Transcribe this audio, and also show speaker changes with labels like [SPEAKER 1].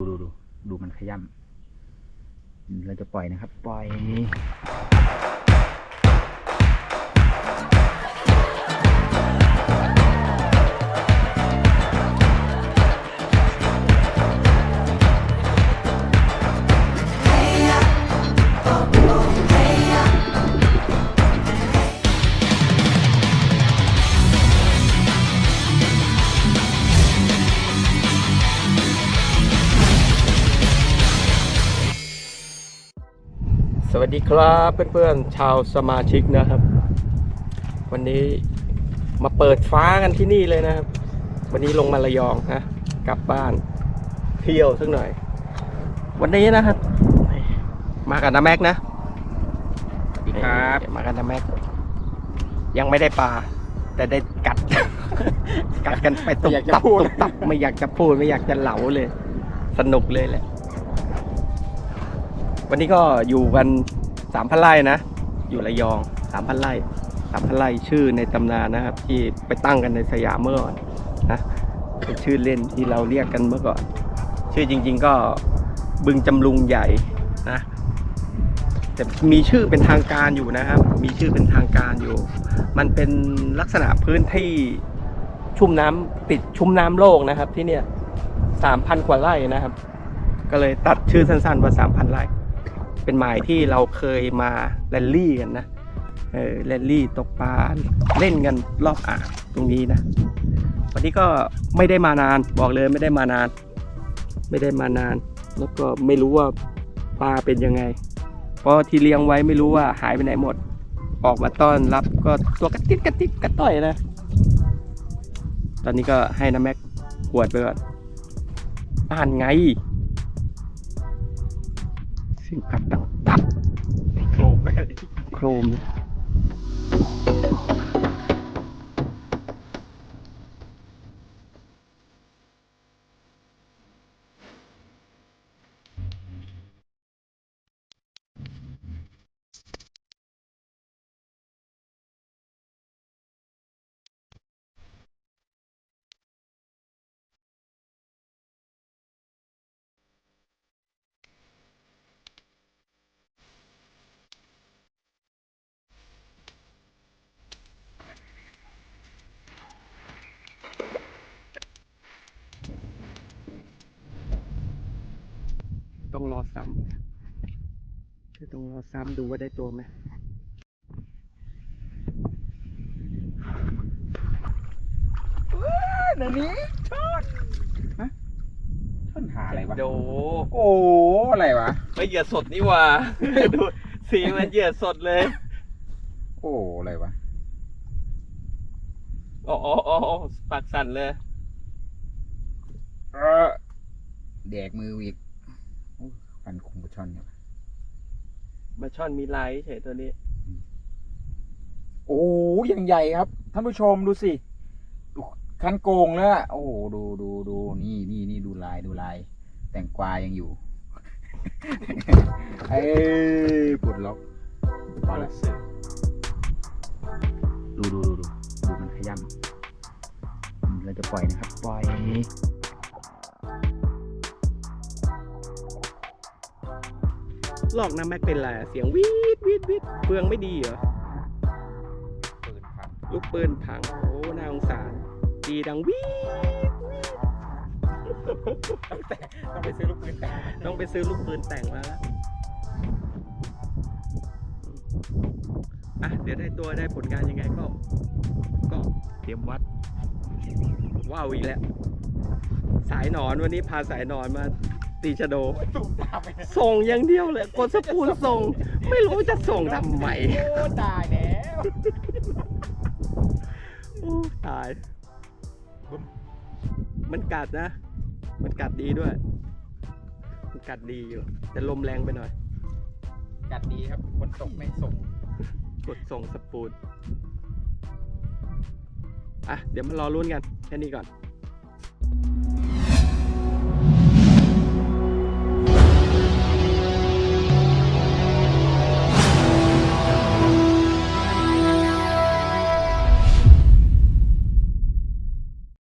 [SPEAKER 1] ดูดูดูดูมันขย่ำเราจะปล่อยนะครับ ปล่อย
[SPEAKER 2] วัสดีครับเพื่อนๆชาวสมาชิกนะครับ วันนี้มาเปิดฟ้ากันที่นี่เลยนะครับ วันนี้ลงมาระยองนะกลับบ้านเที่ยวสักหน่อย วันนี้นะครับ มากับน้าแม็กนะ
[SPEAKER 1] สวัสดีครับ
[SPEAKER 2] นี่มากับน้าแม็กยังไม่ได้ปลาแต่ได้กัด กัดกันไปตุบ
[SPEAKER 1] ไม่อยากจะ
[SPEAKER 2] ตับ
[SPEAKER 1] พูด
[SPEAKER 2] ตุบตับไม่อยากจะพูดไม่อยากจะเหลาเลย สนุกเลยแหละ วันนี้ก็อยู่กันสามพันไร่นะ อยู่ระยองสามพันไร่สามพันไร่ชื่อในตำนานนะครับ ที่ไปตั้งกันในสยามเมื่อก่อนนะเป็นชื่อเล่นที่เราเรียกกันเมื่อก่อน ชื่อจริง ๆ ก็บึงจำลุงใหญ่นะแต่มีชื่อเป็นทางการอยู่นะครับ มีชื่อเป็นทางการอยู่ มันเป็นลักษณะพื้นที่ชุ่มน้ำติดชุ่มน้ำโลกนะครับ ที่เนี่ยสามพันกว่าไร่นะครับ ก็เลยตัดชื่อสั้นๆว่าสามพันไร่ เป็นหมายที่เราเคยมาแรลลี่กันนะเออแรลลี่ตกปลาเล่นกันรอบอ่างตรงนี้นะวันนี้ก็ไม่ได้มานานบอกเลยไม่ได้มานาน ไม่ได้มานาน แล้วก็ไม่รู้ว่าปลาเป็นยังไง เพราะที่เลี้ยงไว้ไม่รู้ว่าหายไปไหนหมด ออกมาต้อนรับก็ตัวกระติดกระติดกระต่อยนะ ตอนนี้ก็ให้น้าแม็กขวดไปก่อนอ่านไง สิ่งกัดดังตับ
[SPEAKER 1] โครไป
[SPEAKER 2] โครม ต้องรอซ้ำคือต้องรอซ้ำดูว่าได้ตัวไหม
[SPEAKER 1] เดี๋ยวนี้ชนฮะชนหาอะไรวะ
[SPEAKER 2] โด
[SPEAKER 1] โอ้อะไรวะ
[SPEAKER 2] ไม่เหยื่อสดนี่หว่าดูสีมันเหยื่อสดเลย
[SPEAKER 1] โอ้อะไรวะ
[SPEAKER 2] อ๋ออ๋ออ๋อปากสั่นเลย
[SPEAKER 1] เออแดกมืออีก โอ้ฟันคุมกระชอนเนี่ย
[SPEAKER 2] มาช่อนมีลายเฉยตัวนี้
[SPEAKER 1] โอ้ยังใหญ่ครับท่านผู้ชมดูสิดูคันโกงแล้วอะโอ้โหดูดูดูนี่นี่นี่ดูลายดูลาย แต่งกวายังอยู่เอ้ยปวดล็อกพอแล้วดูดูดูดูดูมันขย้ำอืมเราจะปล่อยนะครับ ปล่อย
[SPEAKER 2] ลอกน้ำแม็กเป็นไรเสียงวีดวีดวีดเปลืองไม่ดีเหรอ
[SPEAKER 1] ปืนพัง
[SPEAKER 2] ลูกปืนพังโอ้น่าสงสารดีดังวีด
[SPEAKER 1] ต้องไปซื้อลูกปืนแต่ง
[SPEAKER 2] ต้องไปซื้อลูกปืนแต่งมาแล้วอะเดี๋ยวได้ตัวได้ผลงานยังไงก็ ก็เตรียมวัด ว้าวอีกแล้ว สายหนอนวันนี้พาสายหนอนมาตีชะโด
[SPEAKER 1] ตูมตามไป
[SPEAKER 2] ส่งอย่างเดียวเลยกดสปูนส่ง ไม่รู้จะส่งทำไม
[SPEAKER 1] โอ้ตายแล้ว
[SPEAKER 2] โอ้ตาย มันกัดนะ มันกัดดีด้วย มันกัดดีอยู่ แต่ลมแรงไปหน่อย
[SPEAKER 1] กัดดีครับคนตกไม่ส่ง
[SPEAKER 2] กดส่งสปูน อะเดี๋ยวมารอรุ่นกันแค่นี้ก่อน